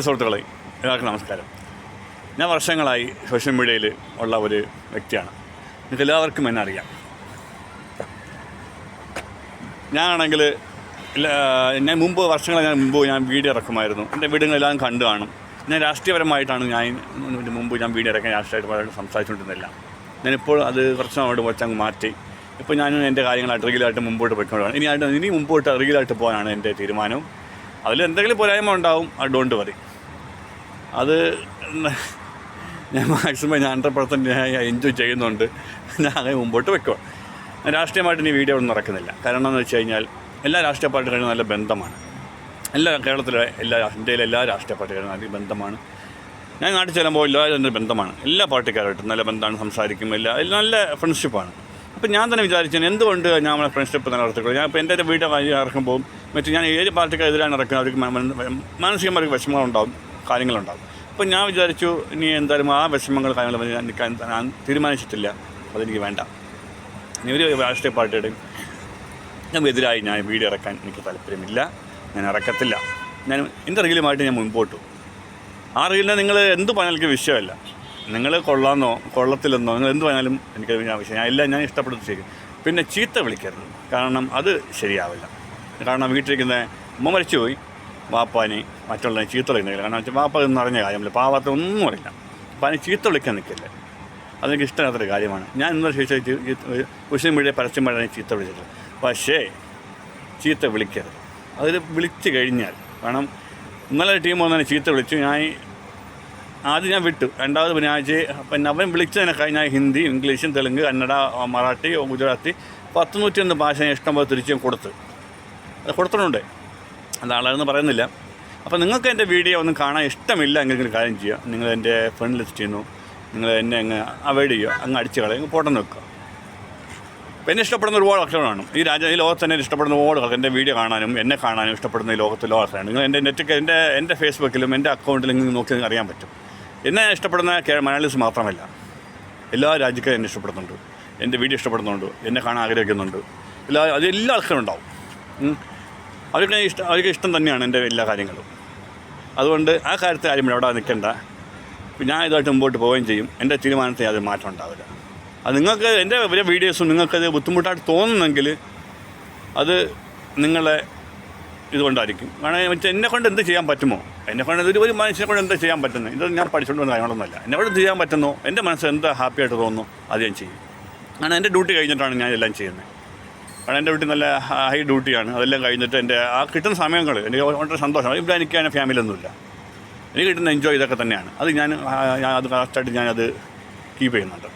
സുഹൃത്തുക്കളെ എല്ലാവർക്കും നമസ്കാരം. ഞാൻ വർഷങ്ങളായി സോഷ്യൽ മീഡിയയിൽ ഉള്ള ഒരു വ്യക്തിയാണ്. നിങ്ങൾക്ക് എല്ലാവർക്കും എന്നെ അറിയാം. ഞാനാണെങ്കിൽ ഞാൻ മുമ്പ് വർഷങ്ങൾ ഞാൻ മുമ്പ് ഞാൻ വീഡിയോ ഇറക്കുമായിരുന്നു. എന്റെ വീടുകളെല്ലാം കണ്ടു കാണും. ഞാൻ രാഷ്ട്രീയപരമായിട്ടാണ് ഞാൻ മുമ്പ് ഞാൻ വീഡിയോ ഇറക്കാൻ രാഷ്ട്രീയപരമായിട്ട് സംസാരിച്ചുകൊണ്ടിരുന്നില്ല. ഞാനിപ്പോൾ അത് കുറച്ച് നാളോട് കുറച്ചങ്ങ് മാറ്റി. ഇപ്പോൾ ഞാനും എന്റെ കാര്യങ്ങളായിട്ട് റീലായിട്ട് മുമ്പോട്ട് പോയിക്കൊണ്ടാണ് ഇനി ആയിട്ട് ഇനി മുമ്പോട്ട് റീലായിട്ട് പോകാനാണ് എന്റെ തീരുമാനവും അതിൽ എന്തെങ്കിലും പോരായ്മ ഉണ്ടാവും ഐ ഡോണ്ട് വറി അത് ഞാൻ മാക്സിമം ഞാൻ ഹൺഡ്രഡ് പെർസെന്റ് ഞാൻ എൻജോയ് ചെയ്യുന്നുണ്ട്. ഞാൻ അങ്ങനെ മുമ്പോട്ട് വെക്കുക രാഷ്ട്രീയമായിട്ട് ഇനി വീഡിയോ ഒന്നും നടക്കുന്നില്ല. കാരണം എന്ന് വെച്ച് കഴിഞ്ഞാൽ എല്ലാ രാഷ്ട്രീയ പാർട്ടികളും നല്ല ബന്ധമാണ്. എല്ലാ കേരളത്തിലെ എല്ലാ ഇന്ത്യയിലെ എല്ലാ രാഷ്ട്രീയ പാർട്ടികളും നല്ല ബന്ധമാണ്. ഞാൻ നാട്ടിൽ ചെല്ലുമ്പോൾ എല്ലാവരും എന്റെ ബന്ധമാണ്. എല്ലാ പാർട്ടിക്കാരായിട്ടും നല്ല ബന്ധമാണ് സംസാരിക്കും എല്ലാ നല്ല ഫ്രണ്ട്ഷിപ്പാണ് അപ്പോൾ ഞാൻ തന്നെ വിചാരിച്ചു എന്തുകൊണ്ട് ഞാൻ നമ്മളെ ഫ്രണ്ട്ഷിപ്പ് നിലനിർത്തിക്കൊള്ളൂ ഞാൻ ഇപ്പോൾ എന്റെ ഒരു വഴി ഇറക്കുമ്പോൾ മറ്റു ഞാൻ ഏത് പാർട്ടിക്കെതിരാണ് ഇറക്കുന്നത് അവർക്ക് മാനസികമായിട്ട് വിഷമങ്ങളുണ്ടാവും കാര്യങ്ങളുണ്ടാവും. അപ്പോൾ ഞാൻ വിചാരിച്ചു ഇനി എന്തായാലും ആ വിഷമങ്ങൾ കാര്യങ്ങൾ ഞാൻ നിൽക്കാൻ ഞാൻ തീരുമാനിച്ചിട്ടില്ല. അതെനിക്ക് വേണ്ട. ഇനി ഒരു രാഷ്ട്രീയ പാർട്ടിയുടെയും എതിരായി ഞാൻ വീട് ഇറക്കാൻ എനിക്ക് താല്പര്യമില്ല. ഞാൻ ഇറക്കത്തില്ല. ഞാൻ എന്റെ റീലുമായിട്ട് ഞാൻ മുൻപോട്ടു. ആ റീലിനെ നിങ്ങൾ എന്ത് പറഞ്ഞാലും എനിക്ക് വിഷയമല്ല. നിങ്ങൾ കൊള്ളാമെന്നോ കൊള്ളത്തില്ലെന്നോ നിങ്ങൾ എന്ത് പറഞ്ഞാലും എനിക്ക് ഞാൻ വിഷയം ഞാൻ എല്ലാം ഞാൻ ഇഷ്ടപ്പെടുന്നത് ശരി. പിന്നെ ചീത്ത വിളിക്കരുത്. കാരണം അത് ശരിയാവില്ല. കാരണം വീട്ടിലിരിക്കുന്ന ഉമ്മ മരിച്ചുപോയി വാപ്പാനെ മറ്റുള്ള ചീത്ത വിളിക്കുന്നില്ല കാരണം വെച്ചാൽ വാപ്പ ഇതൊന്നും അറിഞ്ഞ കാര്യമില്ല. പാവാത്ത ഒന്നും അറിയില്ല. അപ്പം അതിന് ചീത്ത വിളിക്കാൻ നിൽക്കില്ല? അതെനിക്ക് ഇഷ്ടമില്ലാത്തൊരു കാര്യമാണ്. ഞാൻ ഇന്നലെ ശേഷം കുശലും വഴിയെ പരസ്യം വഴി ചീത്ത വിളിച്ചിട്ട് പക്ഷേ ചീത്ത വിളിക്കരുത്. അതിൽ വിളിച്ചു കഴിഞ്ഞാൽ. കാരണം ഇന്നലെ ടീം വന്നതിനെ ചീത്ത വിളിച്ചു. ഞാൻ ആദ്യം ഞാൻ വിട്ടു. രണ്ടാമത് ബുധനാഴ്ച പിന്നെ അവൻ വിളിച്ചതിനൊക്കെ ഞാൻ ഹിന്ദി ഇംഗ്ലീഷും തെലുങ്ക് കന്നഡ മറാഠി ഗുജറാത്തി പത്ത് നൂറ്റി ഒന്ന് ഭാഷ ഞാൻ ഇഷ്ടംപോലെ തിരിച്ചും കൊടുത്ത്. അത് കൊടുത്തിട്ടുണ്ട്. അത് ആളാണെന്ന് പറയുന്നില്ല. അപ്പോൾ നിങ്ങൾക്ക് എന്റെ വീഡിയോ ഒന്നും കാണാൻ ഇഷ്ടമില്ല എങ്കിൽ കാര്യം ചെയ്യുക നിങ്ങൾ എന്റെ ഫ്രണ്ട് ലിസ്റ്റ് ചെയ്യുന്നു. നിങ്ങൾ എന്നെ അങ്ങ് അവോയ്ഡ് ചെയ്യുക. അങ്ങ് അടിച്ച് കളയും പോട്ടെന്ന് വെക്കുക. എന്നെ ഇഷ്ടപ്പെടുന്ന ഒരുപാട് ആൾക്കാരാണ് ഈ രാജ്യ ഈ ലോകത്ത് തന്നെ ഇഷ്ടപ്പെടുന്ന ഒരുപാട് ആൾക്കാർ. എന്റെ വീഡിയോ കാണാനും എന്നെ കാണാനും ഇഷ്ടപ്പെടുന്ന ഈ ലോകത്തിലെ ആൾക്കാരാണ്. നിങ്ങൾ എന്റെ നെറ്റ് എന്റെ എന്റെ ഫേസ്ബുക്കിലും എന്റെ അക്കൗണ്ടിലും നോക്കി അറിയാൻ പറ്റും. എന്നെ ഇഷ്ടപ്പെടുന്ന മലയാളീസ് മാത്രമല്ല. എല്ലാ രാജ്യക്കാരും എന്നെ ഇഷ്ടപ്പെടുന്നുണ്ട്. എന്റെ വീഡിയോ ഇഷ്ടപ്പെടുന്നുണ്ട്. എന്നെ കാണാൻ ആഗ്രഹിക്കുന്നുണ്ട്. എല്ലാ അത് എല്ലാ ആൾക്കാരും ഉണ്ടാവും. അവർക്ക് ഇഷ്ടം അവർക്ക് ഇഷ്ടം തന്നെയാണ് എന്റെ എല്ലാ കാര്യങ്ങളും. അതുകൊണ്ട് ആ കാര്യത്തിൽ ആരും ഇവിടെ നിൽക്കണ്ട. ഞാൻ ഇതായിട്ട് മുമ്പോട്ട് പോവുകയും ചെയ്യും. എന്റെ തീരുമാനത്തിൽ അത് മാറ്റം ഉണ്ടാവില്ല. അത് നിങ്ങൾക്ക് എന്റെ വലിയ വീഡിയോസും നിങ്ങൾക്കത് ബുദ്ധിമുട്ടായിട്ട് തോന്നുന്നെങ്കിൽ അത് നിങ്ങളെ ഇതുകൊണ്ടായിരിക്കും. കാരണം മറ്റേ എന്നെ കൊണ്ട് എന്ത് ചെയ്യാൻ പറ്റുമോ? എന്നെ കൊണ്ട് ഒരു ഒരു മനുഷ്യനെ കൊണ്ട് എന്താ ചെയ്യാൻ പറ്റുന്നത് ഇത് ഞാൻ പഠിച്ചുകൊണ്ട് കാര്യങ്ങളൊന്നുമല്ല. എന്നെ കൊണ്ട് ചെയ്യാൻ പറ്റുന്നോ? എന്റെ മനസ്സ് എന്താ ഹാപ്പിയായിട്ട് തോന്നുന്നു? അത് ഞാൻ ചെയ്യും. കാരണം എന്റെ ഡ്യൂട്ടി കഴിഞ്ഞിട്ടാണ് ഞാൻ എല്ലാം ചെയ്യുന്നത്. കാരണം എന്റെ വീട്ടിൽ നല്ല ഹൈ ഡ്യൂട്ടിയാണ് അതെല്ലാം കഴിഞ്ഞിട്ട് എന്റെ ആ കിട്ടുന്ന സമയങ്ങൾ എനിക്ക് വളരെ സന്തോഷമാണ്. ഇവിടെ എനിക്ക് അതിന്റെ ഫാമിലിയൊന്നുമില്ല എനിക്ക് കിട്ടുന്ന എൻജോയ് ഇതൊക്കെ തന്നെയാണ്. അത് ഞാൻ ഞാൻ അത് കറക്റ്റായിട്ട് ഞാനത് കീപ്പ് ചെയ്യുന്നുണ്ട്.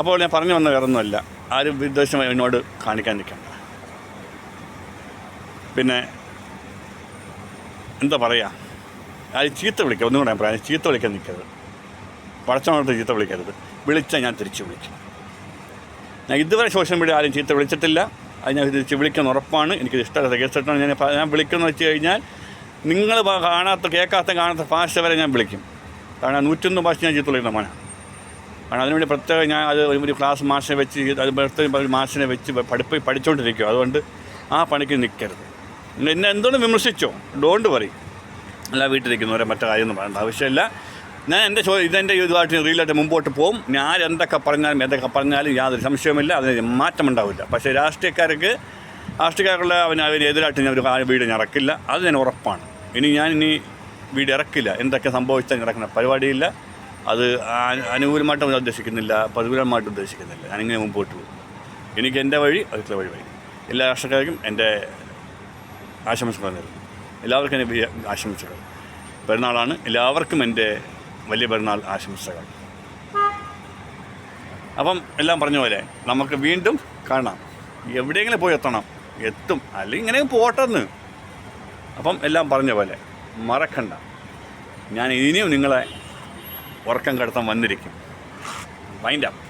അപ്പോൾ ഞാൻ പറഞ്ഞു വന്ന വേറെ ഒന്നുമല്ല ആരും വിദ്വേഷം എന്നോട് കാണിക്കാൻ നിൽക്കണ്ട. പിന്നെ എന്താ പറയുക ആരും ചീത്ത വിളിക്കുക ഒന്നും കൂടെ ഞാൻ പറയാം ചീത്ത വിളിക്കാൻ നിൽക്കരുത്. പടച്ചോണത്ത് ചീത്ത വിളിക്കരുത്. വിളിച്ചാൽ ഞാൻ തിരിച്ച് വിളിക്കും. ഞാൻ ഇതുവരെ സോഷ്യൽ മീഡിയ ആരും ചീത്ത വിളിച്ചിട്ടില്ല. അത് ഞാൻ തിരിച്ച് വിളിക്കുന്ന ഉറപ്പാണ്. എനിക്ക് ഇഷ്ടമല്ലാത്ത കേസിട്ടാണ് ഞാൻ ഞാൻ വിളിക്കുന്നത് വെച്ച് കഴിഞ്ഞാൽ നിങ്ങൾ കാണാത്ത കേൾക്കാത്ത കാണാത്ത ഭാഷ വരെ ഞാൻ വിളിക്കും. കാരണം നൂറ്റൊന്ന് ഭാഷ ഞാൻ ചീത്ത വിളിക്കുന്ന മോനാണ് കാരണം അതിനുവേണ്ടി പ്രത്യേകം ഞാൻ അത് ഒരു ക്ലാസ് മാഷിനെ വെച്ച് അത് ഒരു മാഷിനെ വെച്ച് പഠിപ്പ് പഠിച്ചുകൊണ്ടിരിക്കും അതുകൊണ്ട് ആ പണിക്ക് നിൽക്കരുത് എന്നെ എന്തുകൊണ്ട് വിമർശിച്ചോ? ഡോണ്ട് പറയും അല്ല വീട്ടിലിരിക്കുന്നവരെ മറ്റു കാര്യമൊന്നും പറയേണ്ട. ആവശ്യമില്ല. ഞാൻ എന്റെ ചോദ്യം ഇതെന്റെ ഇതുമായിട്ട് റീലായിട്ട് മുമ്പോട്ട് പോകും ഞാൻ എന്തൊക്കെ പറഞ്ഞാലും എന്തൊക്കെ പറഞ്ഞാലും യാതൊരു സംശയവുമില്ല. അതിന് മാറ്റമുണ്ടാവില്ല പക്ഷേ രാഷ്ട്രീയക്കാർക്ക് രാഷ്ട്രീയക്കാരുള്ള അവന് അവനെതിരായിട്ട് ഞാൻ ഒരു വീട് ഞാൻ ഇറക്കില്ല. അത് ഞാൻ ഉറപ്പാണ്. ഇനി ഞാൻ ഇനി വീട് ഇറക്കില്ല. എന്തൊക്കെ സംഭവിച്ചാൽ ഇറക്കുന്ന പരിപാടിയില്ല. അത് അനുകൂലമായിട്ട് ഉദ്ദേശിക്കുന്നില്ല. പ്രതികൂലമായിട്ട് ഉദ്ദേശിക്കുന്നില്ല. ഞാനിങ്ങനെ മുമ്പോട്ട് പോകും. എനിക്ക് എന്റെ വഴി അടുത്ത വഴി വഴി എല്ലാ രാഷ്ട്രീയക്കാർക്കും എന്റെ ആശംസകൾ നേരുന്നു. എല്ലാവർക്കും എന്റെ ആശംസകൾ. പെരുന്നാളാണ്. എല്ലാവർക്കും എന്റെ വലിയ പെരുന്നാൾ ആശംസകൾ. അപ്പം എല്ലാം പറഞ്ഞ പോലെ നമുക്ക് വീണ്ടും കാണാം. എവിടെയെങ്കിലും പോയി എത്തണം. എത്തും. അല്ലെങ്കിൽ ഇങ്ങനെ പോട്ടെന്ന്. അപ്പം എല്ലാം പറഞ്ഞ പോലെ മറക്കണ്ട. ഞാൻ ഇനിയും നിങ്ങളെ ഉറക്കം കടത്താൻ വന്നിരിക്കും. Mind up